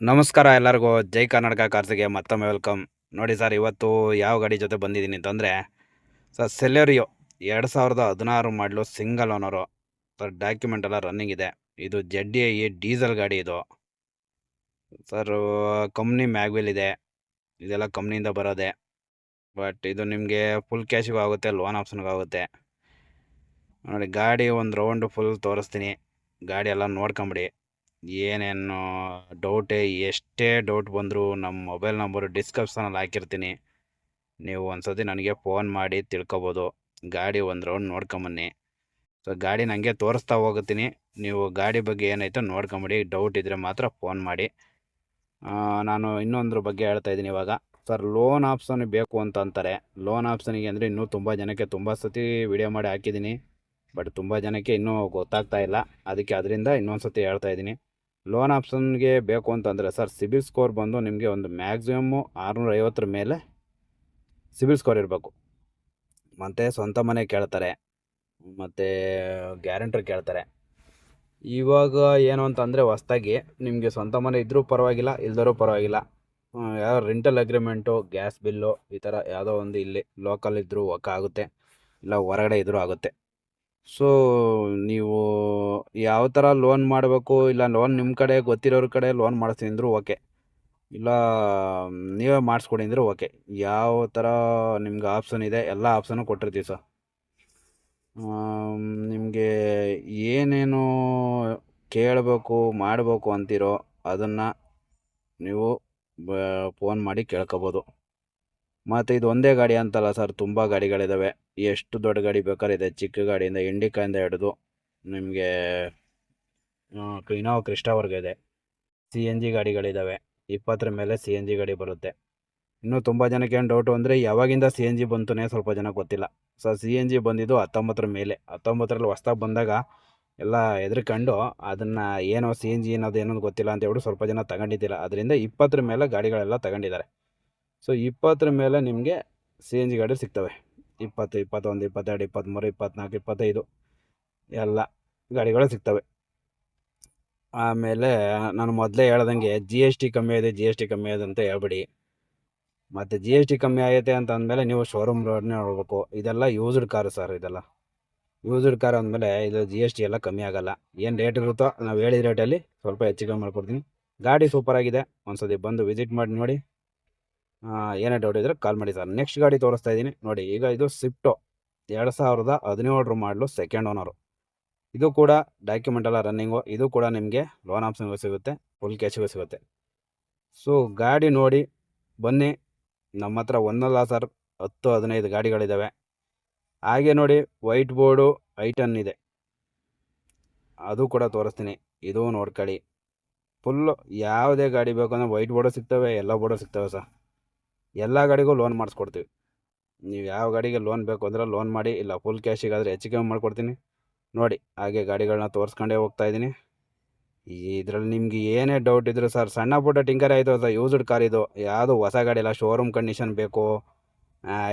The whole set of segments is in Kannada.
ನಮಸ್ಕಾರ ಎಲ್ಲರಿಗೂ. ಜೈ ಕರ್ನಾಟಕ ಕಾರ್ಸಿಗೆ ಮತ್ತೊಮ್ಮೆ ವೆಲ್ಕಮ್ ನೋಡಿ ಸರ್ ಇವತ್ತು ಯಾವ ಗಾಡಿ ಜೊತೆ ಬಂದಿದ್ದೀನಿ ಅಂತಂದರೆ ಸರ್ ಸೆಲೆರಿಯೋ ಎರಡು ಸಾವಿರದ ಹದಿನಾರು ಮಾಡಲು ಸಿಂಗಲ್ ಓನರು ಸರ್ ಡಾಕ್ಯುಮೆಂಟ್ ಎಲ್ಲ ರನ್ನಿಂಗ್ ಇದೆ. ಇದು ಜೆಡ್ ಇ ಡೀಸೆಲ್ ಗಾಡಿ ಇದು. ಸರ್ ಕಂಪ್ನಿ ಮ್ಯಾಗ್ವಿಲ್ ಇದೆ. ಇದೆಲ್ಲ ಕಂಪ್ನಿಯಿಂದ ಬರೋದೆ. ಬಟ್ ಇದು ನಿಮಗೆ ಫುಲ್ ಕ್ಯಾಶಿಗೂ ಆಗುತ್ತೆ ಲೋನ್ ಆಪ್ಷನ್ಗೂ ಆಗುತ್ತೆ. ನೋಡಿ, ಗಾಡಿ ಒಂದು ರೌಂಡು ಫುಲ್ ತೋರಿಸ್ತೀನಿ. ಗಾಡಿ ಎಲ್ಲ ನೋಡ್ಕೊಂಬಿಡಿ. ಏನೇನು ಡೌಟೇ ಎಷ್ಟೇ ಡೌಟ್ ಬಂದರೂ ನಮ್ಮ ಮೊಬೈಲ್ ನಂಬರು ಡಿಸ್ಕ್ರಿಪ್ಷನಲ್ಲಿ ಹಾಕಿರ್ತೀನಿ. ನೀವು ಒಂದ್ಸತಿ ನನಗೆ ಫೋನ್ ಮಾಡಿ ತಿಳ್ಕೊಬೋದು. ಗಾಡಿ ಒಂದು ರೌಂಡ್ ನೋಡ್ಕೊಂಬನ್ನಿ. ಸೊ ಗಾಡಿ ನನಗೆ ತೋರಿಸ್ತಾ ಹೋಗುತ್ತೀನಿ ನೀವು ಗಾಡಿ ಬಗ್ಗೆ ಏನಾಯ್ತೋ ನೋಡ್ಕೊಂಬಿಡಿ. ಡೌಟ್ ಇದ್ದರೆ ಮಾತ್ರ ಫೋನ್ ಮಾಡಿ. ನಾನು ಇನ್ನೊಂದ್ರ ಬಗ್ಗೆ ಹೇಳ್ತಾ ಇದ್ದೀನಿ ಇವಾಗ. ಸರ್ ಲೋನ್ ಆಪ್ಷನ್ ಬೇಕು ಅಂತ ಅಂತಾರೆ. ಲೋನ್ ಆಪ್ಷನಿಗೆ ಅಂದರೆ ಇನ್ನೂ ತುಂಬ ಜನಕ್ಕೆ ತುಂಬ ಸತಿ ವಿಡಿಯೋ ಮಾಡಿ ಹಾಕಿದ್ದೀನಿ. ಬಟ್ ತುಂಬ ಜನಕ್ಕೆ ಇನ್ನೂ ಗೊತ್ತಾಗ್ತಾ ಇಲ್ಲ. ಅದಕ್ಕೆ ಅದರಿಂದ ಇನ್ನೊಂದು ಸತಿ ಹೇಳ್ತಾ ಇದ್ದೀನಿ. ಲೋನ್ ಆಪ್ಷನ್ಗೆ ಬೇಕು ಅಂತಂದರೆ, ಸರ್, ಸಿಬಿಲ್ ಸ್ಕೋರ್ ಬಂದು ನಿಮಗೆ ಒಂದು ಮ್ಯಾಕ್ಸಿಮಮ್ಮು ಆರುನೂರ ಐವತ್ತರ ಮೇಲೆ ಸಿಬಿಲ್ ಸ್ಕೋರ್ ಇರಬೇಕು. ಮತ್ತು ಸ್ವಂತ ಮನೆ ಕೇಳ್ತಾರೆ, ಮತ್ತು ಗ್ಯಾರಂಟರ್ ಕೇಳ್ತಾರೆ. ಇವಾಗ ಏನು ಅಂತಂದರೆ, ಹೊಸ್ದಾಗಿ ನಿಮಗೆ ಸ್ವಂತ ಮನೆ ಇದ್ದರೂ ಪರವಾಗಿಲ್ಲ ಇಲ್ದರೂ ಪರವಾಗಿಲ್ಲ. ಯಾವ ರೆಂಟಲ್ ಅಗ್ರಿಮೆಂಟು ಗ್ಯಾಸ್ ಬಿಲ್ಲು ಈ ಥರ ಯಾವುದೋ ಒಂದು ಇಲ್ಲಿ ಲೋಕಲ್ ಇದ್ದರೂ ಆಗುತ್ತೆ, ಇಲ್ಲ ಹೊರಗಡೆ ಇದ್ದರೂ ಆಗುತ್ತೆ. ಸೊ ನೀವು ಯಾವ ಥರ ಲೋನ್ ಮಾಡಬೇಕು, ಇಲ್ಲ ಲೋನ್ ನಿಮ್ಮ ಕಡೆ ಗೊತ್ತಿರೋರ ಕಡೆ ಲೋನ್ ಮಾಡಿಸ್ತೀನಿ ಅಂದರೂ ಓಕೆ ಇಲ್ಲ, ನೀವೇ ಮಾಡಿಸ್ಕೊಡಿ ಅಂದರೂ ಓಕೆ ಯಾವ ಥರ ನಿಮ್ಗೆ ಆಪ್ಷನ್ ಇದೆ, ಎಲ್ಲ ಆಪ್ಷನು ಕೊಟ್ಟಿರ್ತೀವಿ ಸರ್ ನಿಮಗೆ ಏನೇನು ಕೇಳಬೇಕು, ಮಾಡಬೇಕು ಅಂತೀರೋ ಅದನ್ನು ನೀವು ಫೋನ್ ಮಾಡಿ ಕೇಳ್ಕೊಬೋದು. ಮತ್ತು ಇದು ಒಂದೇ ಗಾಡಿ ಅಂತಲ್ಲ ಸರ್ ತುಂಬ ಗಾಡಿಗಳಿದ್ದಾವೆ ಎಷ್ಟು ದೊಡ್ಡ ಗಾಡಿ ಬೇಕಾದ್ರೆ ಇದೆ, ಚಿಕ್ಕ ಗಾಡಿಯಿಂದ ಇಂಡಿಕಾಯಿಂದ ಹಿಡಿದು ನಿಮಗೆ ಇನೋವಾ ಕ್ರಿಸ್ಟಾವರೆಗೂ ಇದೆ. ಸಿ ಎನ್ ಜಿ ಗಾಡಿಗಳಿದ್ದಾವೆ ಇಪ್ಪತ್ತರ ಮೇಲೆ ಸಿ ಎನ್ ಜಿ ಗಾಡಿ ಬರುತ್ತೆ. ಇನ್ನೂ ತುಂಬ ಜನಕ್ಕೆ ಏನು ಡೌಟು ಅಂದರೆ ಯಾವಾಗಿಂದ ಸಿ ಎನ್ ಜಿ ಬಂತುನೇ ಸ್ವಲ್ಪ ಜನ ಗೊತ್ತಿಲ್ಲ. ಸೊ ಸಿ ಎನ್ ಜಿ ಬಂದಿದ್ದು ಹತ್ತೊಂಬತ್ತರ ಮೇಲೆ. ಹತ್ತೊಂಬತ್ತರಲ್ಲಿ ಹೊಸ್ದಾಗಿ ಬಂದಾಗ ಎಲ್ಲ ಹೆದರ್ಕೊಂಡು ಅದನ್ನು ಏನೋ ಸಿ ಎನ್ ಜಿ ಅನ್ನೋದು ಏನೋ ಗೊತ್ತಿಲ್ಲ ಅಂತ ಹೇಳಿ ಸ್ವಲ್ಪ ಜನ ತಗೊಂಡಿದ್ದಿಲ್ಲ. ಅದರಿಂದ ಇಪ್ಪತ್ತರ ಮೇಲೆ ಗಾಡಿಗಳೆಲ್ಲ ತಗೊಂಡಿದ್ದಾರೆ. ಸೊ ಇಪ್ಪತ್ತರ ಮೇಲೆ ನಿಮಗೆ ಸಿ ಎನ್ ಜಿ ಗಾಡಿ ಸಿಗ್ತವೆ. ಇಪ್ಪತ್ತು, ಇಪ್ಪತ್ತೊಂದು, ಇಪ್ಪತ್ತೆರಡು, ಇಪ್ಪತ್ತ್ಮೂರು, ಇಪ್ಪತ್ತ್ನಾಲ್ಕು, ಇಪ್ಪತ್ತೈದು ಎಲ್ಲ ಗಾಡಿಗಳು ಸಿಗ್ತವೆ. ಆಮೇಲೆ ನಾನು ಮೊದಲೇ ಹೇಳ್ದಂಗೆ ಜಿ ಎಸ್ ಟಿ ಕಮ್ಮಿ ಇದೆ ಜಿ ಎಸ್ ಟಿ ಕಮ್ಮಿ ಇದೆ ಅಂತ ಹೇಳ್ಬಿಡಿ. ಮತ್ತು ಜಿ ಎಸ್ ಟಿ ಕಮ್ಮಿ ಆಗೈತೆ ಅಂತ ಅಂದಮೇಲೆ ನೀವು ಶೋರೂಮ್ ರೋಡ್ನೇ ನೋಡಬೇಕು. ಇದೆಲ್ಲ ಯೂಸ್ಡ್ ಕಾರು ಸರ್ ಇದೆಲ್ಲ. ಯೂಸ್ಡ್ ಕಾರ್ ಅಂದಮೇಲೆ ಇದು ಜಿ ಎಸ್ ಟಿ ಎಲ್ಲ ಕಮ್ಮಿ ಆಗಲ್ಲ. ಏನು ರೇಟ್ ಇರುತ್ತೋ ನಾವು ಹೇಳಿದ ರೇಟಲ್ಲಿ ಸ್ವಲ್ಪ ಹೆಚ್ಚು ಕಮ್ಮಿ ಮಾಡ್ಕೊಡ್ತೀನಿ. ಗಾಡಿ ಸೂಪರ್ ಆಗಿದೆ. ಒಂದ್ಸತಿ ಬಂದು ವಿಸಿಟ್ ಮಾಡಿ, ನೋಡಿ. ಏನೇ ಡೌಟ್ ಇದ್ದರೆ ಕಾಲ್ ಮಾಡಿ ಸರ್. ನೆಕ್ಸ್ಟ್ ಗಾಡಿ ತೋರಿಸ್ತಾ ಇದ್ದೀನಿ. ನೋಡಿ, ಈಗ ಇದು ಸ್ವಿಫ್ಟು ಎರಡು ಸಾವಿರದ ಹದಿನೇಳರ ಮಾಡಲು ಸೆಕೆಂಡ್ ಓನರು ಇದು ಕೂಡ ಡಾಕ್ಯುಮೆಂಟ್ ಎಲ್ಲ ರನ್ನಿಂಗು ಇದು ಕೂಡ ನಿಮಗೆ ಲೋನ್ ಆಪ್ಷನ್ಗೂ ಸಿಗುತ್ತೆ. ಫುಲ್ ಕ್ಯಾಶಿಗೂ ಸಿಗುತ್ತೆ. ಸೊ ಗಾಡಿ ನೋಡಿ. ಬನ್ನಿ. ನಮ್ಮ ಹತ್ರ ಒಂದಲ್ಲ ಸರ್ ಹತ್ತು, ಹದಿನೈದು ಗಾಡಿಗಳಿದ್ದಾವೆ ಹಾಗೆ ನೋಡಿ ವೈಟ್ ಬೋರ್ಡು ಐಟನ್ ಇದೆ. ಅದು ಕೂಡ ತೋರಿಸ್ತೀನಿ. ಇದು ನೋಡ್ಕೊಳ್ಳಿ. ಫುಲ್ಲು ಯಾವುದೇ ಗಾಡಿ ಬೇಕು ಅಂದರೆ ವೈಟ್ ಬೋರ್ಡು ಸಿಗ್ತವೆ ಎಲ್ಲ ಬೋರ್ಡು ಸಿಗ್ತವೆ ಸರ್ ಎಲ್ಲ ಗಾಡಿಗೂ ಲೋನ್ ಮಾಡಿಸ್ಕೊಡ್ತೀವಿ. ನೀವು ಯಾವ ಗಾಡಿಗೆ ಲೋನ್ ಬೇಕು ಅಂದರೆ ಲೋನ್ ಮಾಡಿ, ಇಲ್ಲ ಫುಲ್ ಕ್ಯಾಶಿಗಾದರೆ ಹೆಚ್ಚು ಕಮ್ಮಿ ಮಾಡಿಕೊಡ್ತೀನಿ. ನೋಡಿ, ಹಾಗೆ ಗಾಡಿಗಳನ್ನ ತೋರಿಸ್ಕೊಂಡೇ ಹೋಗ್ತಾ ಇದ್ದೀನಿ. ಇದರಲ್ಲಿ ನಿಮ್ಗೆ ಏನೇ ಡೌಟ್ ಇದ್ದರೂ ಸರ್, ಸಣ್ಣ ಪುಟ್ಟ ಟಿಂಕರ್ ಆಯಿತು ಅಥವಾ ಯೂಸ್ಡ್ ಕಾರ್ ಇದು, ಯಾವುದು ಹೊಸ ಗಾಡಿ ಇಲ್ಲ ಶೋರೂಮ್ ಕಂಡೀಷನ್ ಬೇಕು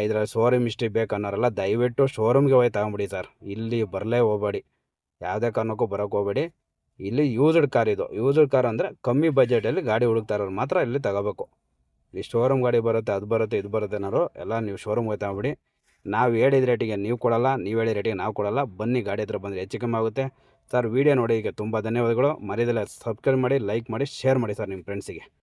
ಇದರಲ್ಲಿ ಶೋರೂಮ್ ಹಿಸ್ಟ್ರಿ ಬೇಕು ಅನ್ನೋರೆಲ್ಲ ದಯವಿಟ್ಟು ಶೋರೂಮ್ಗೆ ಹೋಗಿ ತಗೊಂಬಿಡಿ ಸರ್. ಇಲ್ಲಿ ಬರಲೇ ಹೋಗಬೇಡಿ. ಯಾವುದೇ ಕಾರಣಕ್ಕೂ ಬರೋಕ್ಕೆ ಹೋಗಬೇಡಿ. ಇಲ್ಲಿ ಯೂಸ್ಡ್ ಕಾರ್ ಇದು. ಯೂಸ್ಡ್ ಕಾರ್ ಅಂದರೆ ಕಮ್ಮಿ ಬಜೆಟಲ್ಲಿ ಗಾಡಿ ಹುಡುಕ್ತಾ ಮಾತ್ರ ಇಲ್ಲಿ ತಗೋಬೇಕು. ಈ ಶೋರೂಮ್ ಗಾಡಿ ಬರುತ್ತೆ, ಅದು ಬರುತ್ತೆ, ಇದು ಬರುತ್ತೆ ಅನ್ನೋರು ಎಲ್ಲ ನೀವು ಶೋರೂಮ್ ಹೋಗಿ ಬಿಡಿ ನಾವು ಹೇಳಿದ ರೇಟಿಗೆ ನೀವು ಕೊಡಲ್ಲ, ನೀವು ಹೇಳಿದ ರೇಟಿಗೆ ನಾವು ಕೊಡಲ್ಲ. ಬನ್ನಿ ಗಾಡಿ ಹತ್ರ ಬಂದರೆ ಹೆಚ್ಚು ಕಮ್ಮಿ ಆಗುತ್ತೆ. ಸರ್ ವೀಡಿಯೋ ನೋಡಿ, ಈಗ ತುಂಬ ಧನ್ಯವಾದಗಳು. ಮರೆಯದಲ್ಲ ಸಬ್ಸ್ಕ್ರೈಬ್ ಮಾಡಿ ಲೈಕ್ ಮಾಡಿ ಶೇರ್ ಮಾಡಿ ಸರ್ ನಿಮ್ಮ ಫ್ರೆಂಡ್ಸಿಗೆ